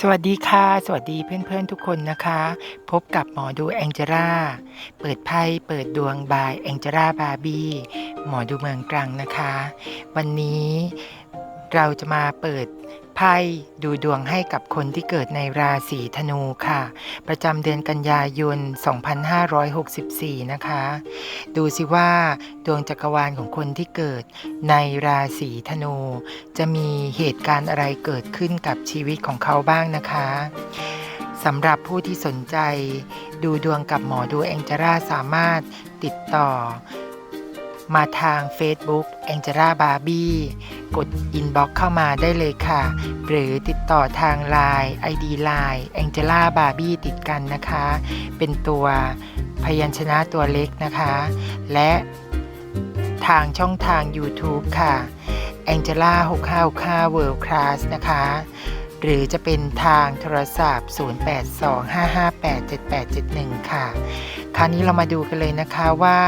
สวัสดีค่ะ สวัสดีเพื่อนๆทุกคนนะคะ พบกับหมอดูแองเจล่าเปิดไพ่เปิดดวงบายแองเจล่าบาร์บี้หมอดูเมืองตรังนะคะ วันนี้เราจะมาเปิด ไพ่ดูดวงให้กับคนที่เกิดในราศีธนูค่ะ ประจำเดือนกันยายน 2564 นะคะ ดูสิว่า ดวงจักรวาลของคนที่เกิดในราศีธนู จะมีเหตุการณ์อะไรเกิดขึ้นกับชีวิตของเขาบ้างนะคะสำหรับผู้ที่สนใจ ดูดวงกับหมอดูแองจล่าสามารถติดต่อ มาทาง Facebook แองเจล่าบาร์บี้กดอินบ็อกเข้ามาได้เลยค่ะ หรือติดต่อทาง Line ID Line แองเจล่าบาร์บี้ติดกันนะคะ เป็นตัวพยัญชนะตัวเล็กนะคะ และทางช่องทาง YouTube ค่ะ Angela 6 5 5 World Class นะคะ หรือจะเป็นทางโทรศัพท์ 0825587871 ค่ะ คราวนี้เรามาดูกันเลยนะคะว่า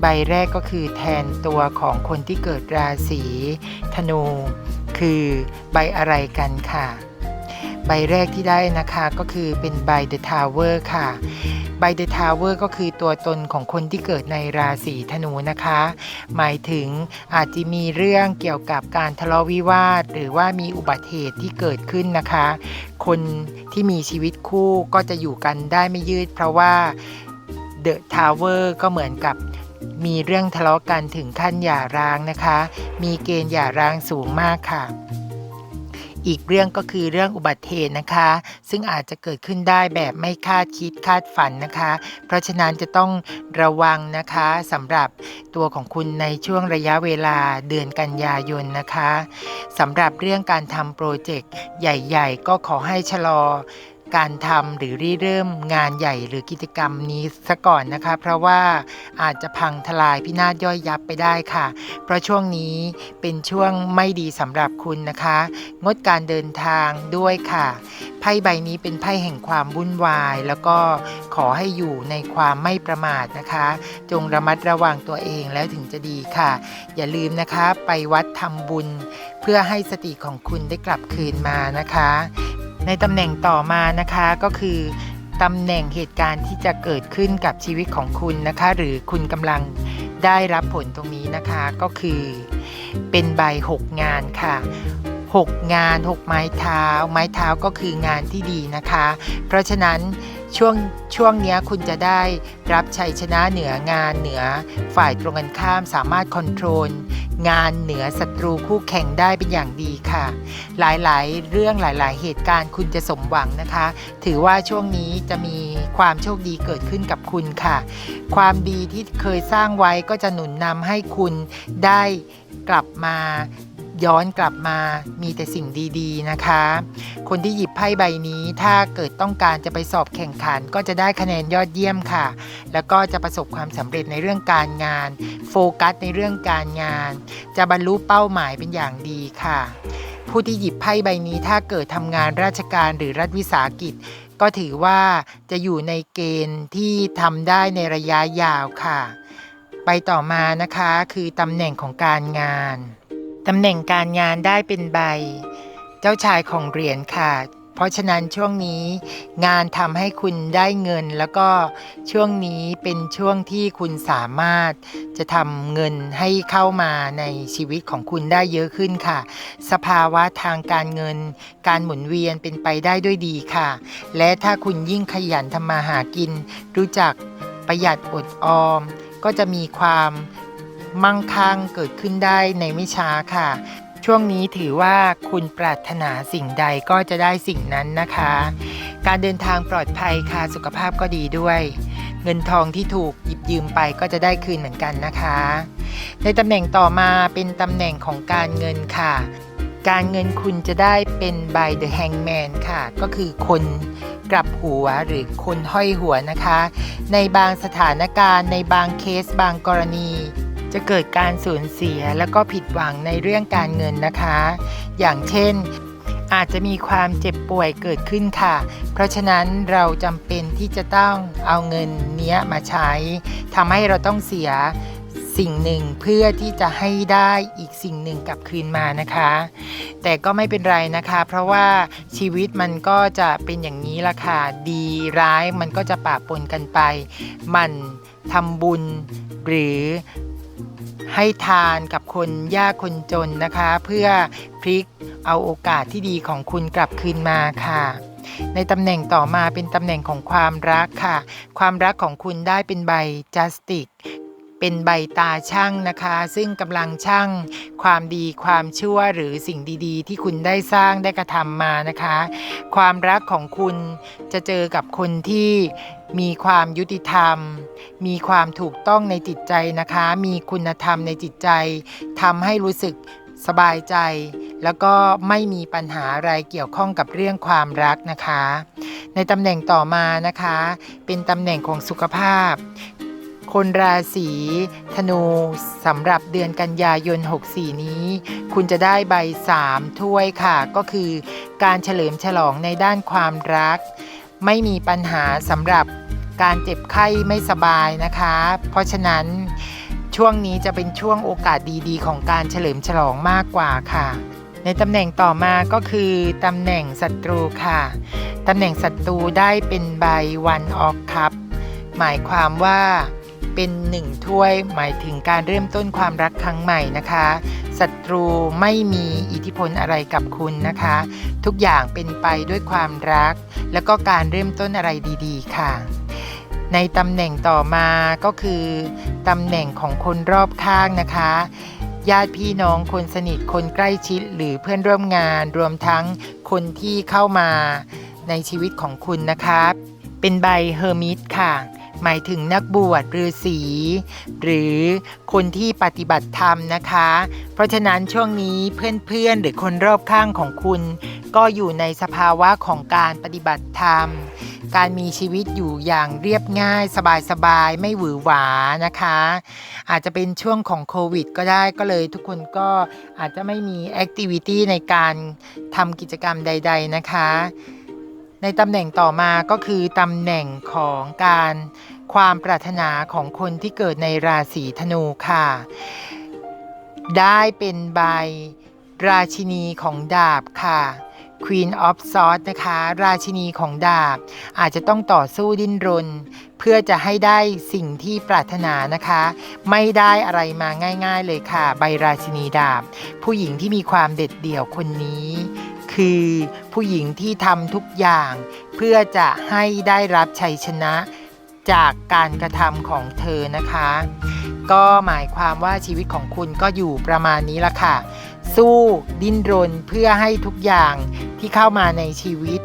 ใบแรกก็คือแทนตัวของคนที่เกิดราศีธนู คือใบอะไรกันค่ะ ใบแรกที่ได้นะคะก็คือเป็นใบ The Tower ค่ะใบ The Tower ก็คือตัวตนของคนที่เกิดในราศีธนูนะคะ หมายถึงอาจจะมีเรื่องเกี่ยวกับการทะเลาะวิวาท หรือว่ามีอุบัติเหตุที่เกิดขึ้นนะคะ คนที่มีชีวิตคู่ก็จะอยู่กันได้ไม่ยืด เพราะว่า The Tower ก็เหมือนกับมีเรื่องทะเลาะกันถึงขั้นหย่าร้างนะคะ มีเกณฑ์หย่าร้างสูงมากค่ะ อีกเรื่องก็คือเรื่องอุบัติเหตุนะคะ ซึ่งอาจจะเกิดขึ้นได้แบบไม่คาดคิดคาดฝันนะคะ เพราะฉะนั้นจะต้องระวังนะคะสำหรับตัวของคุณในช่วงระยะเวลาเดือนกันยายนนะคะสำหรับเรื่องการทำโปรเจกต์ใหญ่ ๆ ก็ขอให้ชะลอ การทำหรือริเริ่มงานใหญ่หรือกิจกรรมนี้ซะก่อนนะคะ เพราะว่าอาจจะพังทลายพินาศย่อยยับไปได้ค่ะ เพราะช่วงนี้เป็นช่วงไม่ดีสำหรับคุณนะคะ งดการเดินทางด้วยค่ะไพ่ใบนี้เป็นไพ่แห่งความวุ่นวาย แล้วก็ขอให้อยู่ในความไม่ประมาทนะคะ จงระมัดระวังตัวเองแล้วถึงจะดีค่ะ อย่าลืมนะคะไปวัดทำบุญ เพื่อให้สติของคุณได้กลับคืนมานะคะ ในตำแหน่งต่อมานะคะก็คือตำแหน่งเหตุการณ์ที่จะเกิดขึ้นกับชีวิตของคุณนะคะ หรือคุณกำลังได้รับผลตรงนี้นะคะก็คือเป็นใบ 6 งานค่ะ 6 งาน 6 ไม้เท้า ไม้เท้าก็คืองานที่ดีนะคะ เพราะฉะนั้นช่วงช่วงนี้คุณจะได้รับชัยชนะเหนืองานเหนือฝ่ายตรงกันข้ามสามารถคอนโทรล งานเหนือศัตรูคู่แข่งได้เป็นอย่างดีค่ะ หลายๆ เรื่องหลาย ๆ เหตุการณ์คุณจะสมหวังนะคะ ถือว่าช่วงนี้จะมีความโชคดีเกิดขึ้นกับคุณค่ะ ความดีที่เคยสร้างไว้ก็จะหนุนนำให้คุณได้กลับมา ย้อนกลับมามีแต่สิ่งดีๆนะคะ คนที่หยิบไพ่ใบนี้ถ้าเกิดต้องการจะไปสอบแข่งขัน ก็จะได้คะแนนยอดเยี่ยมค่ะ แล้วก็จะประสบความสำเร็จในเรื่องการงาน โฟกัสในเรื่องการงาน จะบรรลุเป้าหมายเป็นอย่างดีค่ะ ผู้ที่หยิบไพ่ใบนี้ถ้าเกิดทำงานราชการหรือรัฐวิสาหกิจก็ถือว่าจะอยู่ในเกณฑ์ที่ทำได้ในระยะยาวค่ะ ไปต่อมานะคะคือตำแหน่งของการงาน ตำแหน่งการงานได้เป็นใบ เจ้าชายของเหรียญค่ะ เพราะฉะนั้นช่วงนี้งานทำให้คุณได้เงิน แล้วก็ช่วงนี้เป็นช่วงที่คุณสามารถจะทำเงินให้เข้ามาในชีวิตของคุณได้เยอะขึ้นค่ะ สภาวะทางการเงิน การหมุนเวียนเป็นไปได้ด้วยดีค่ะ และถ้าคุณยิ่งขยันทำมาหากิน รู้จักประหยัดอดออม ก็จะมีความ มั่งคั่งเกิดขึ้นได้ในไม่ช้าค่ะ ช่วงนี้ถือว่าคุณปรารถนาสิ่งใดก็จะได้สิ่งนั้นนะคะ การเดินทางปลอดภัยค่ะสุขภาพก็ดีด้วย เงินทองที่ถูกหยิบยืมไปก็จะได้คืนเหมือนกันนะคะ ในตำแหน่งต่อมาเป็นตำแหน่งของการเงินค่ะ การเงินคุณจะได้เป็น by the hangman ค่ะ ก็คือคนกลับหัวหรือคนห้อยหัวนะคะ ในบางสถานการณ์ในบางเคสบางกรณี จะเกิดการสูญเสียแล้วก็ผิดหวังในเรื่องการเงินนะคะ อย่างเช่น อาจจะมีความเจ็บป่วยเกิดขึ้นค่ะ เพราะฉะนั้นเราจำเป็นที่จะต้องเอาเงินเนี้ยมาใช้ทำให้เราต้องเสียสิ่งหนึ่งเพื่อที่จะให้ได้อีกสิ่งหนึ่งกลับคืนมานะคะ แต่ก็ไม่เป็นไรนะคะ เพราะว่าชีวิตมันก็จะเป็นอย่างนี้ละค่ะดีร้ายมันก็จะปะปนกันไป มันทำบุญหรือ ให้ทานกับคนยากคนจนนะคะ เพื่อพลิกเอาโอกาสที่ดีของคุณกลับคืนมาค่ะ ในตำแหน่งต่อมาเป็นตำแหน่งของความรักค่ะ ความรักของคุณได้เป็นใบจัสติก เป็นใบตาช่างนะคะ ซึ่งกำลังช่างความดีความชั่วหรือสิ่งดีๆ ที่คุณได้สร้างได้กระทำมานะคะ ความรักของคุณจะเจอกับคนที่มีความยุติธรรม มีความถูกต้องในจิตใจนะคะ มีคุณธรรมในจิตใจทำให้รู้สึกสบายใจ แล้วก็ไม่มีปัญหาอะไรเกี่ยวข้องกับเรื่องความรักนะคะ ในตำแหน่งต่อมานะคะ เป็นตำแหน่งของสุขภาพ คนราศีธนูสำหรับเดือนกันยายน 64 นี้ คุณจะได้ใบ 3 ถ้วยค่ะ ก็คือการเฉลิมฉลองในด้านความรัก ไม่มีปัญหาสำหรับการเจ็บไข้ไม่สบายนะคะ เพราะฉะนั้นช่วงนี้จะเป็นช่วงโอกาสดีๆ ของการเฉลิมฉลองมากกว่าค่ะ ในตำแหน่งต่อมาก็คือตำแหน่งศัตรูค่ะตำแหน่งศัตรูได้เป็นใบวันออกคัพหมายความว่า เป็นหนึ่งถ้วย หมายถึงการเริ่มต้นความรักครั้งใหม่นะคะศัตรูไม่มีอิทธิพลอะไรกับคุณนะคะ ทุกอย่างเป็นไปด้วยความรัก แล้วก็การเริ่มต้นอะไรดีๆ ค่ะ ในตำแหน่งต่อมาก็คือตำแหน่งของคนรอบข้างนะคะญาติพี่น้องคนสนิทคนใกล้ชิดหรือเพื่อนร่วมงาน รวมทั้งคนที่เข้ามาในชีวิตของคุณนะคะ เป็นใบเฮอร์มิตค่ะ หมายถึงนักบวชฤาษีหรือคนที่ปฏิบัติธรรมนะคะ เพราะฉะนั้นช่วงนี้เพื่อนๆหรือคนรอบข้างของคุณ ก็อยู่ในสภาวะของการปฏิบัติธรรม การมีชีวิตอยู่อย่างเรียบง่ายสบายๆ ไม่หวือหวานะคะ อาจจะเป็นช่วงของโควิดก็ได้ก็เลยทุกคนก็อาจจะไม่มีแอคทิวิตี้ในการทำกิจกรรมใด ๆนะคะ ในตำแหน่งต่อมาก็คือตำแหน่งของการความปรารถนาของคนที่เกิดในราศีธนูค่ะ ได้เป็นใบราชินีของดาบค่ะ Queen of Swords นะคะ ราชินีของดาบ อาจจะต้องต่อสู้ดิ้นรน เพื่อจะให้ได้สิ่งที่ปรารถนานะคะ ไม่ได้อะไรมาง่าย ๆเลยค่ะ ใบราชินีดาบ ผู้หญิงที่มีความเด็ดเดี่ยวคนนี้ คือ ผู้หญิงที่ทำทุกอย่าง เพื่อจะให้ได้รับชัยชนะ จากการกระทำของเธอนะคะ ก็หมายความว่าชีวิตของคุณก็อยู่ประมาณนี้ละค่ะ สู้ดิ้นรนเพื่อให้ทุกอย่างที่เข้ามาในชีวิต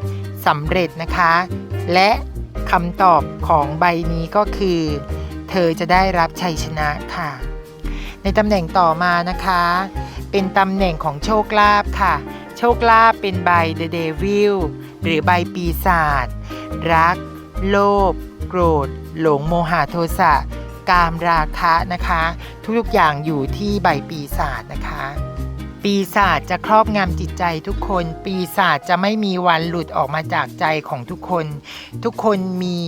สำเร็จนะคะ และคำตอบของใบนี้ก็คือ เธอจะได้รับชัยชนะค่ะ ในตำแหน่งต่อมานะคะ เป็นตำแหน่งของโชคลาภค่ะ โชคลาภเป็นใบ The Devil หรือใบปีศาจรัก โลภโกรธ หลงโมหะโทสะ กามราคะนะคะ ทุกๆอย่างอยู่ที่ใบปีศาจนะคะ ปีศาจจะครอบงำจิตใจทุกคน ปีศาจจะไม่มีวันหลุดออกมาจากใจของทุกคน ทุกคนมี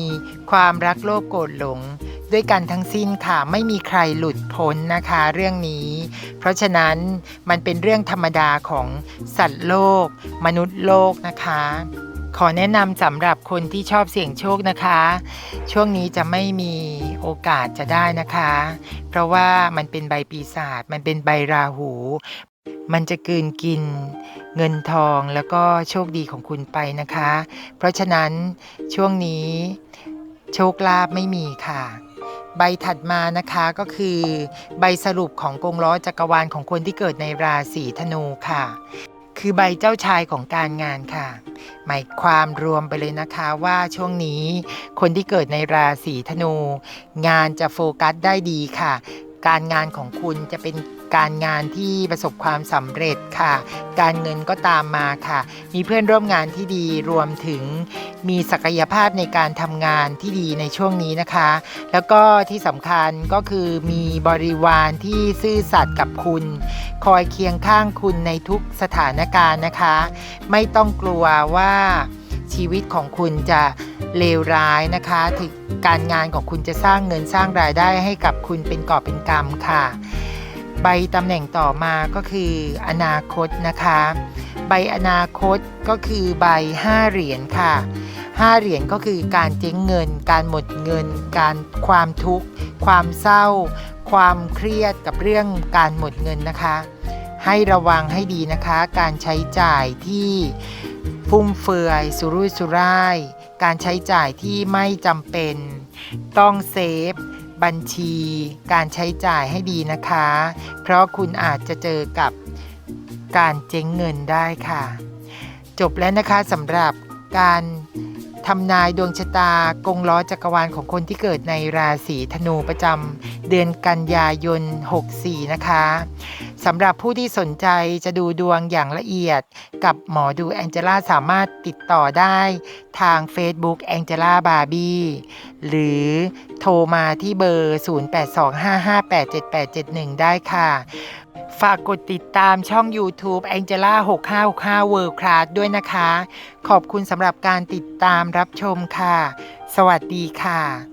ความรักโลภโกรธหลง ด้วยกันทั้งสิ้นค่ะไม่มีใครหลุดพ้นนะคะเรื่องนี้ เพราะฉะนั้นมันเป็นเรื่องธรรมดาของสัตว์โลก มนุษย์โลกนะคะขอแนะนำสำหรับคนที่ชอบเสี่ยงโชคนะคะ ช่วงนี้จะไม่มีโอกาสจะได้นะคะ เพราะว่ามันเป็นใบปีศาจมันเป็นใบราหู มันจะกืนกินเงินทองแล้วก็โชคดีของคุณไปนะคะ เพราะฉะนั้นช่วงนี้โชคลาภไม่มีค่ะ ใบถัดมานะคะก็คือใบสรุปของกงล้อจักรวาลของคนที่เกิดในราศีธนูค่ะ คือใบเจ้าชายของการงานค่ะ หมายความรวมไปเลยนะคะว่าช่วงนี้คนที่เกิดในราศีธนู งานจะโฟกัสได้ดีค่ะ การงานของคุณจะเป็นการงานที่ประสบความสำเร็จค่ะ การเงินก็ตามมาค่ะ มีเพื่อนร่วมงานที่ดีรวมถึงมีศักยภาพในการทำงานที่ดีในช่วงนี้นะคะ แล้วก็ที่สำคัญก็คือมีบริวารที่ซื่อสัตย์กับคุณ คอยเคียงข้างคุณในทุกสถานการณ์นะคะ ไม่ต้องกลัวว่า ชีวิตของคุณจะเลวร้ายนะคะถึงการงานของคุณจะสร้างเงินสร้างรายได้ให้กับคุณเป็นกอบเป็นกำค่ะ ใบตำแหน่งต่อมาก็คือ อนาคตนะคะ ใบอนาคตก็คือใบ5เหรียญค่ะ5เหรียญก็คือการเจ๊งเงิน การหมดเงิน การความทุกข์ ความเศร้า ความเครียดกับเรื่องการหมดเงินนะคะ ให้ระวังให้ดีนะคะ การใช้จ่ายที่ ฟุ่มเฟือยสุรุ่ยสุร่าย การใช้จ่ายที่ไม่จำเป็น ต้องเซฟ บัญชี การใช้จ่ายให้ดีนะคะ เพราะคุณอาจจะเจอกับการเจ๊งเงินได้ค่ะ จบแล้วนะคะสำหรับการทำนายดวงชะตากงล้อจักรวาลของคนที่เกิดในราศีธนูประจำเดือนกันยายน 64 นะคะ สำหรับผู้ที่สนใจจะดูดวงอย่างละเอียด กับหมอดูแองเจล่าสามารถติดต่อได้ทาง Facebook แองเจล่าบาร์บี้หรือโทรมาที่เบอร์ 0825587871 ได้ค่ะ ฝากกดติดตามช่อง YouTube Angela 6565 World Class ด้วยนะคะ ขอบคุณสำหรับการติดตามรับชมค่ะ สวัสดีค่ะ